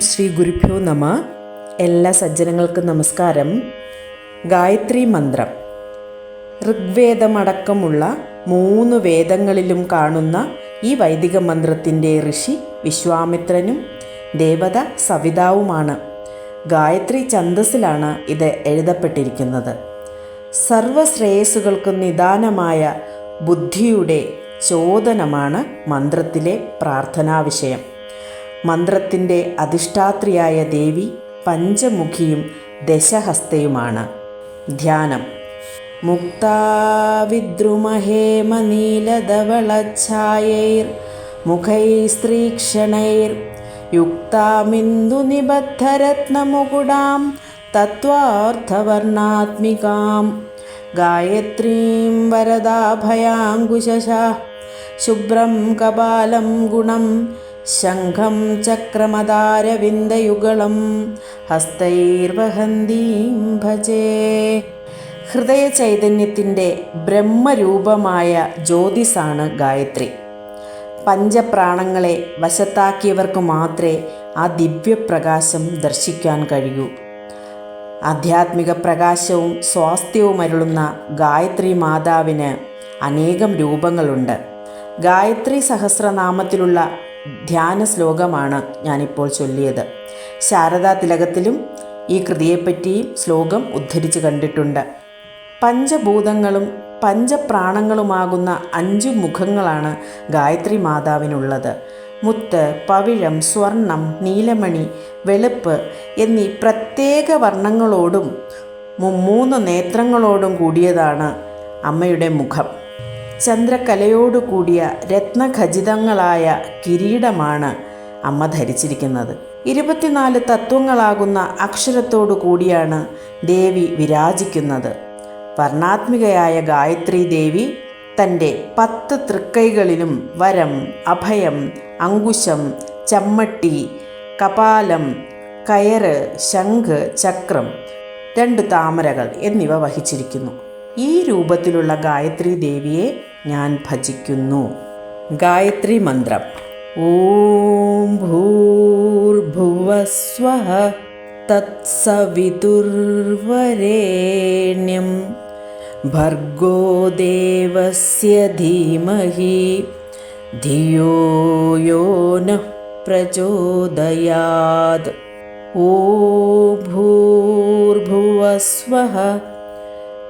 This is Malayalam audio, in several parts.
ശ്രീ ഗുരുഭ്യോ നമ. എല്ലാ സജ്ജനങ്ങൾക്കും നമസ്കാരം. ഗായത്രി മന്ത്രം. ഋഗ്വേദമടക്കമുള്ള മൂന്ന് വേദങ്ങളിലും കാണുന്ന ഈ വൈദിക മന്ത്രത്തിന്റെ ഋഷി വിശ്വാമിത്രനും ദേവത സവിതാവുമാണ്. ഗായത്രി ഛന്ദസ്സിലാണ് ഇത് എഴുതപ്പെട്ടിരിക്കുന്നത്. സർവശ്രേയസ്സുകൾക്ക് നിദാനമായ ബുദ്ധിയുടെ ചോദനമാണ് മന്ത്രത്തിലെ പ്രാർത്ഥനാവിഷയം. മന്ത്രത്തിന്റെ അധിഷ്ഠാത്രിയായ ദേവി പഞ്ചമുഖിയും ദശഹസ്തയുമാണ്. ധ്യാനം. മുക്താവിദ്രുമഹേമനീലധവളഛായൈർ മുഖൈസ്ത്രീക്ഷണൈർ യുക്താമിന്ദുനിബദ്ധരത്നമുകുടാം തത്വാർത്ഥവർണാത്മികാം ഗായത്രീം വരദാഭയാങ്കുശശ ശുഭ്രം കപാലം ഗുണം ശംഖം ചക്രമദാരവിന്ദയുഗളം ഹസ്തൈർവഹന്തീം ഭജേ. ഹൃദയ ചൈതന്യത്തിന്റെ ബ്രഹ്മരൂപമായ ജ്യോതിസാണ് ഗായത്രി. പഞ്ചപ്രാണങ്ങളെ വശത്താക്കിയവർക്ക് മാത്രമേ ആ ദിവ്യപ്രകാശം ദർശിക്കാൻ കഴിയൂ. ആധ്യാത്മിക പ്രകാശവും സ്വാസ്ഥ്യവും അരുളുന്ന ഗായത്രി മാതാവിന് അനേകം രൂപങ്ങളുണ്ട്. ഗായത്രി സഹസ്രനാമത്തിലുള്ള ധ്യാന ശ്ലോകമാണ് ഞാനിപ്പോൾ ചൊല്ലിയത്. ശാരദാ തിലകത്തിലും ഈ കൃതിയെപ്പറ്റിയും ശ്ലോകം ഉദ്ധരിച്ച് കണ്ടിട്ടുണ്ട്. പഞ്ചഭൂതങ്ങളും പഞ്ചപ്രാണങ്ങളുമാകുന്ന അഞ്ചു മുഖങ്ങളാണ് ഗായത്രി മാതാവിനുള്ളത്. മുത്ത് പവിഴം സ്വർണം നീലമണി വെളുപ്പ് എന്നീ പ്രത്യേക വർണങ്ങളോടും മൂന്ന് നേത്രങ്ങളോടും കൂടിയതാണ് അമ്മയുടെ മുഖം. ചന്ദ്രകലയോടു കൂടിയ രത്നഖചിതങ്ങളായ കിരീടമാണ് അമ്മ ധരിച്ചിരിക്കുന്നത്. ഇരുപത്തിനാല് തത്വങ്ങളാകുന്ന അക്ഷരത്തോടു കൂടിയാണ് ദേവി വിരാജിക്കുന്നത്. വർണാത്മികയായ ഗായത്രി ദേവി തന്റെ പത്ത് തൃക്കൈകളിലും വരം അഭയം അങ്കുശം ചമ്മട്ടി കപാലം കയറ് ശംഖ് ചക്രം രണ്ട് താമരകൾ എന്നിവ വഹിച്ചിരിക്കുന്നു. ഈ രൂപത്തിലുള്ള ഗായത്രി ദേവിയെ ഞാൻ ഭജിക്കുന്നു. ഗായത്രി മന്ത്രം. ഓം ഭൂർഭുവസ്വ തത്സവിതുർവരേണ്യം. ഭർഗോ ദേവസ്യ ധീമഹി. ധിയോ യോ ന പ്രചോദയാത്. ഓ ഭൂർഭുവസ്വഃ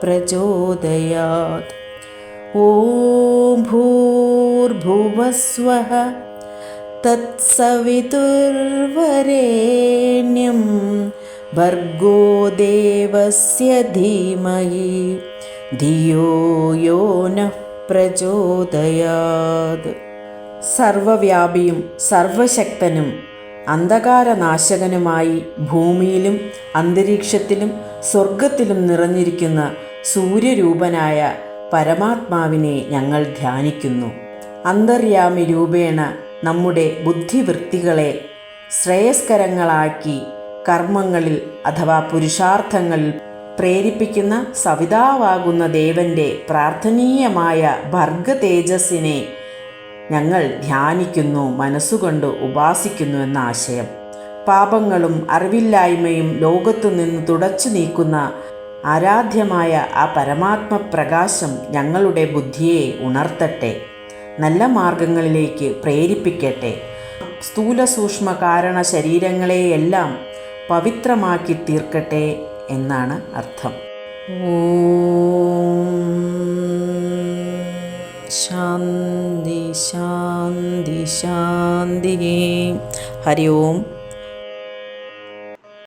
പ്രചോദയാത് ഓം ഭൂർഭുവസ്വഃ തത്സവിതുർവരേണ്യം ഭർഗോ ദേവസ്യ ധീമഹി ധിയോ യോ നഃ പ്രചോദയാത് സർവവ്യാപിയും സർവശക്തനും അന്ധകാരനാശകനുമായി ഭൂമിയിലും അന്തരീക്ഷത്തിലും സ്വർഗത്തിലും നിറഞ്ഞിരിക്കുന്ന സൂര്യരൂപനായ പരമാത്മാവിനെ ഞങ്ങൾ ധ്യാനിക്കുന്നു. അന്തര്യാമി രൂപേണ നമ്മുടെ ബുദ്ധിവൃത്തികളെ ശ്രേയസ്കരങ്ങളാക്കി കർമ്മങ്ങളിൽ അഥവാ പുരുഷാർത്ഥങ്ങളിൽ പ്രേരിപ്പിക്കുന്ന സവിതാവാകുന്ന ദേവന്റെ പ്രാർത്ഥനീയമായ ഭർഗ തേജസ്സിനെ ഞങ്ങൾ ധ്യാനിക്കുന്നു മനസ്സുകൊണ്ട് ഉപാസിക്കുന്നു എന്ന ആശയം. പാപങ്ങളും അറിവില്ലായ്മയും ലോകത്തു നിന്ന് തുടച്ചു നീക്കുന്ന ആരാധ്യമായ ആ പരമാത്മപ്രകാശം ഞങ്ങളുടെ ബുദ്ധിയെ ഉണർത്തട്ടെ നല്ല മാർഗങ്ങളിലേക്ക് പ്രേരിപ്പിക്കട്ടെ. സ്ഥൂല സൂക്ഷ്മ കാരണ ശരീരങ്ങളെയെല്ലാം പവിത്രമാക്കി തീർക്കട്ടെ എന്നാണ് അർത്ഥം. ശാന്തി ശാന്തി ശാന്തി ഹരി ഓം